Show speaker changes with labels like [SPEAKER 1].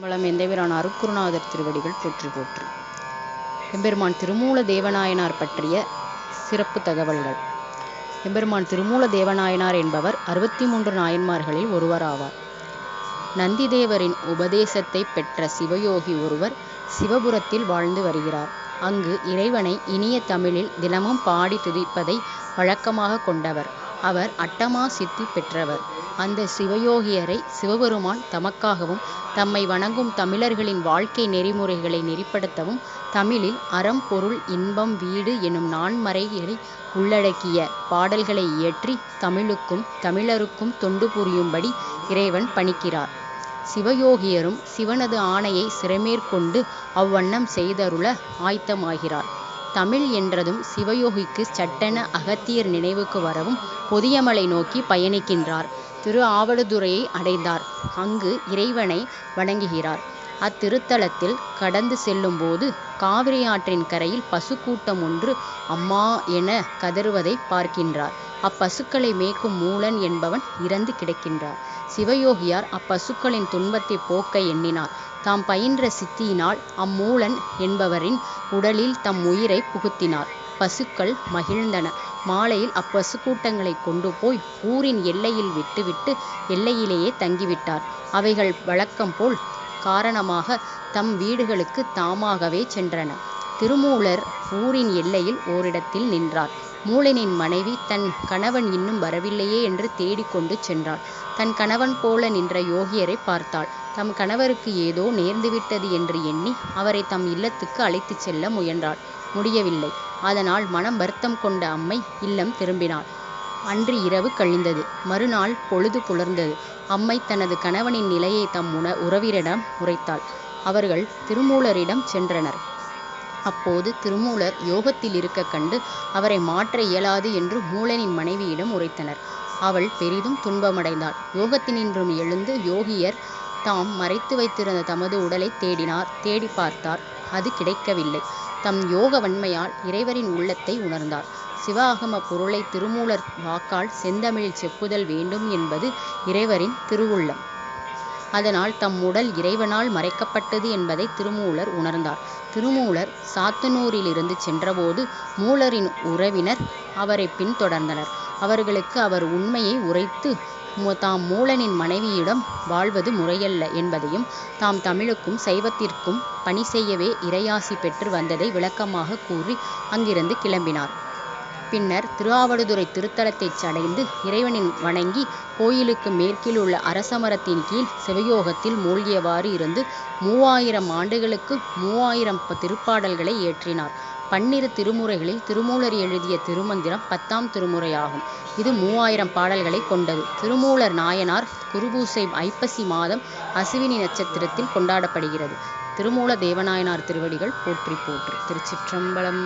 [SPEAKER 1] வளம் எந்தவிரான் அருக்குருநாதர் திருவடிகள் போற்றி போற்று. எம்பெருமான் திருமூல தேவநாயனார் பற்றிய சிறப்பு தகவல்கள். எம்பெருமான் திருமூல தேவநாயனார் என்பவர் அறுபத்தி மூன்று நாயன்மார்களில் ஒருவராவார். நந்திதேவரின் உபதேசத்தை பெற்ற சிவயோகி ஒருவர் சிவபுரத்தில் வாழ்ந்து வருகிறார். அங்கு இறைவனை இனிய தமிழில் தினமும் பாடி துதிப்பதை வழக்கமாக கொண்டவர். அவர் அட்டமா சித்தி பெற்றவர். அந்த சிவயோகியரை சிவபெருமான் தமக்காகவும் தம்மை வணங்கும் தமிழர்களின் வாழ்க்கை நெறிமுறைகளை நெறிப்படுத்தவும் தமிழில் அறம் பொருள் இன்பம் வீடு எனும் நான்மறைகளை உள்ளடக்கிய பாடல்களை இயற்றி தமிழுக்கும் தமிழருக்கும் தொண்டு புரியும்படி இறைவன் பணிக்கிறார். சிவயோகியரும் சிவனது ஆணையை சிறமேற்கொண்டு அவ்வண்ணம் செய்தருள ஆயத்தமாகிறார். தமிழ் என்றதும் சிவயோகிக்கு சட்டென அகத்தியர் நினைவுக்கு வரவும் பொதியமலை நோக்கி பயணிக்கின்றார். திரு ஆவடுதுறையை அடைந்தார். அங்கு இறைவனை வணங்குகிறார். அத்திருத்தலத்தில் கடந்து செல்லும்போது காவிரி ஆற்றின் கரையில் பசுக்கூட்டம் ஒன்று அம்மா என கதறுவதை பார்க்கின்றார். அப்பசுக்களை மேய்க்கும் மூலன் என்பவன் இறந்து கிடக்கின்றார். சிவயோகியார் அப்பசுக்களின் துன்பத்தை போக்க எண்ணினார். தாம் பயின்ற சித்தியினால் அம்மூலன் என்பவரின் உடலில் தம் உயிரை புகுத்தினார். பசுக்கள் மகிழ்ந்தன. மாலையில் அப்பசு கூட்டங்களை கொண்டு போய் ஊரின் எல்லையில் விட்டுவிட்டு எல்லையிலேயே தங்கிவிட்டார். அவைகள் வழக்கம் போல் காரணமாக தம் வீடுகளுக்கு தாமாகவே சென்றன. திருமூலர் ஊரின் எல்லையில் ஓரிடத்தில் நின்றார். மூலனின் மனைவி தன் கணவன் இன்னும் வரவில்லையே என்று தேடிக்கொண்டு சென்றாள். தன் கணவன் போல நின்ற யோகியரை பார்த்தாள். தம் கணவருக்கு ஏதோ நேர்ந்துவிட்டது என்று எண்ணி அவரை தம் இல்லத்துக்கு அழைத்துச் செல்ல முயன்றாள். முடியவில்லை. அதனால் மனம் வருத்தம் கொண்ட அம்மை இல்லம் திரும்பினாள். அன்று இரவு கழிந்தது. மறுநாள் பொழுது புலர்ந்தது. அம்மை தனது கணவனின் நிலையை தம் உண உறவினரிடம் உரைத்தாள். அவர்கள் திருமூலரிடம் சென்றனர். அப்போது திருமூலர் யோகத்தில் இருக்க கண்டு அவரை மாற்ற இயலாது என்று மூலனின் மனைவியிடம் உரைத்தனர். அவள் பெரிதும் துன்பமடைந்தாள். யோகத்தினின்றும் எழுந்து யோகியர் தாம் மறைத்து வைத்திருந்த தமது உடலை தேடினார். தேடி பார்த்தார். அது கிடைக்கவில்லை. தம் யோக வன்மையால் இறைவரின் உள்ளத்தை உணர்ந்தார். சிவாகம பொருளை திருமூலர் வாக்கால் செந்தமிழில் செப்புதல் வேண்டும் என்பது இறைவரின் திருவுள்ளம். அதனால் தம் உடல் இறைவனால் மறைக்கப்பட்டது என்பதை திருமூலர் உணர்ந்தார். திருமூலர் சாத்தனூரிலிருந்து சென்றபோது மூலரின் உறவினர் அவரை பின்தொடர்ந்தனர். அவர்களுக்கு அவர் உண்மையை உரைத்து தாம் மூலனின் மனைவியிடம் வாழ்வது முறையல்ல என்பதையும் தாம் தமிழுக்கும் சைவத்திற்கும் பணி செய்யவே இறையாசி பெற்று வந்ததை விளக்கமாக கூறி அங்கிருந்து கிளம்பினார். பின்னர் திருஆவடுதுறை திருத்தலத்தை அடைந்து இறைவனின் வணங்கி கோயிலுக்கு மேற்கில் உள்ள அரசமரத்தின் கீழ் சிவயோகத்தில் மூழ்கியவாறு இருந்து மூவாயிரம் ஆண்டுகளுக்கு மூவாயிரம் திருப்பாடல்களை இயற்றினார் பன்னிரு திருமுறைகளில் திருமூலர் எழுதிய திருமந்திரம் பத்தாம் திருமுறையாகும். இது மூவாயிரம் பாடல்களை கொண்டது. திருமூலர் நாயனார் குருபூசை ஐப்பசி மாதம் அசுவினி நட்சத்திரத்தில் கொண்டாடப்படுகிறது. திருமூல தேவநாயனார் திருவடிகள் போற்றி போற்று. திருச்சிற்றம்பலம்.